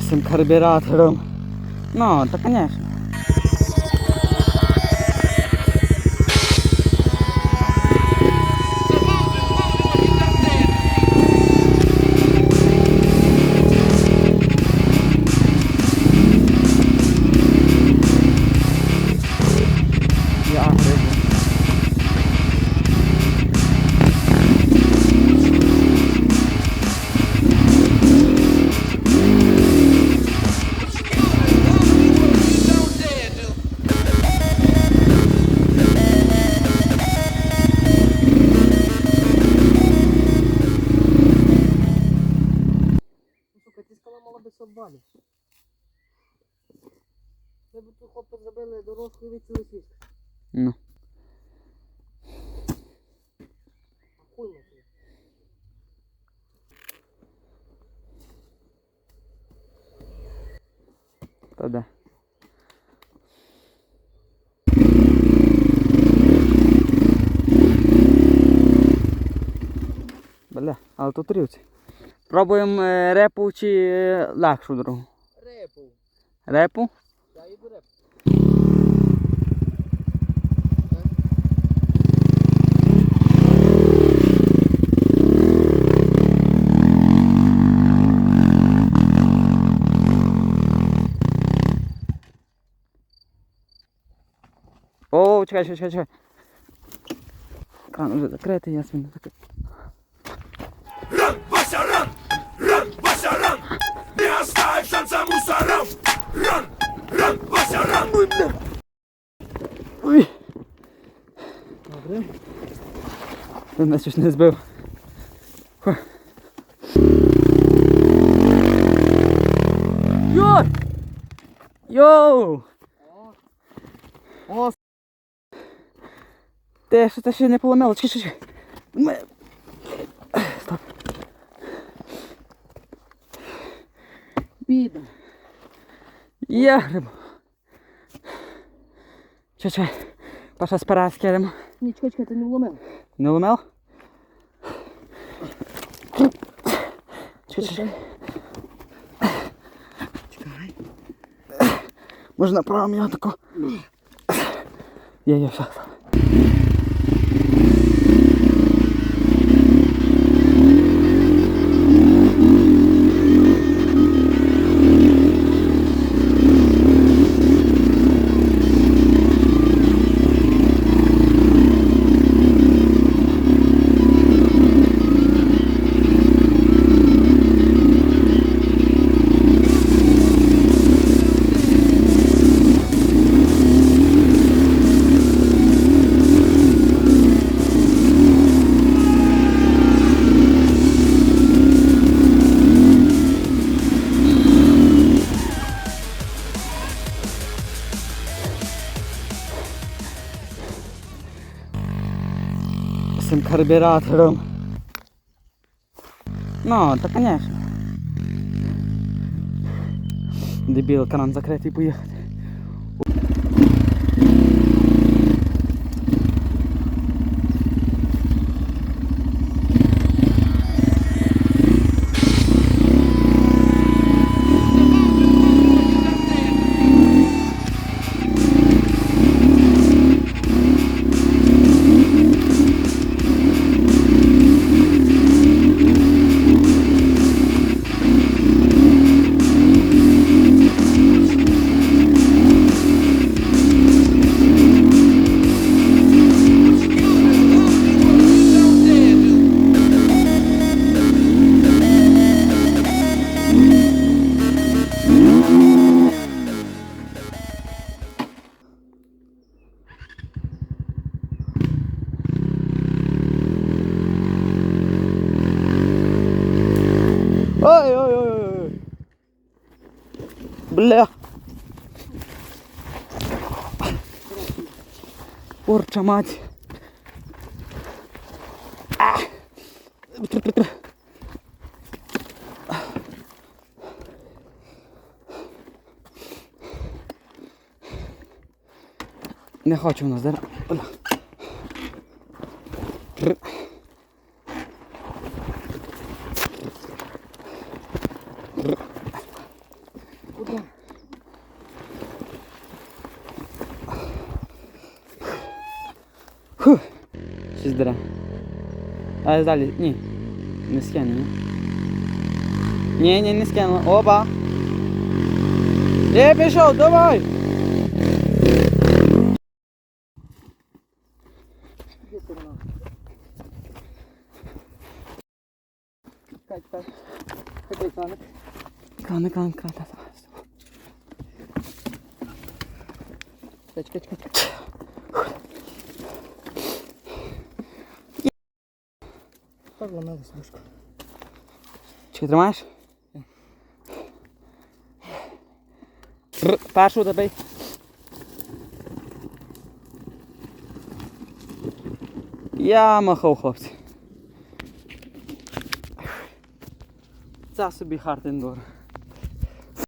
З цим карбюратором. Ну, та конечно. Зробили дорожку і відчули. Ну. А хуй на. Та де? Бля, але тут рівці. Пробуємо е, репу чи е, легшу дорогу. Репу. Репу? Я їду репу. О, чекай, чекай, чекай, чекай. Кран вже закритий, я свій не закрив. Вася, ран! Ран, Вася, ран! Не оставь шанса мусорам! Ран! Вася, ран! Ой, Добре. ти мене щось не збив. Фу. Йой! Йоу! О, Ти що це ще не поламало? Чекай. Ми... Стоп. піде. Є гриб. Чекай, че, Паша с скеремо. Ні, чекай, ти не вломив. Не ломив? Чекай, чекай. Можна право мені Я Є, є, все. З карбюратором. Ну, та конечно. Дебіл, кран закритий поїхати. Бля. Порча мать. А. Не хочу у нас зараз. Фух. Щось дере. Але далі. Ні. Не скине, ні? Ні, ні, не скинуло. Оба. Є, пішов, давай! Іди сюди. Чекай, Так ломилась мушка. Чи тримаєш? Першу добий. Я махав, хлопці. Це собі хардендор.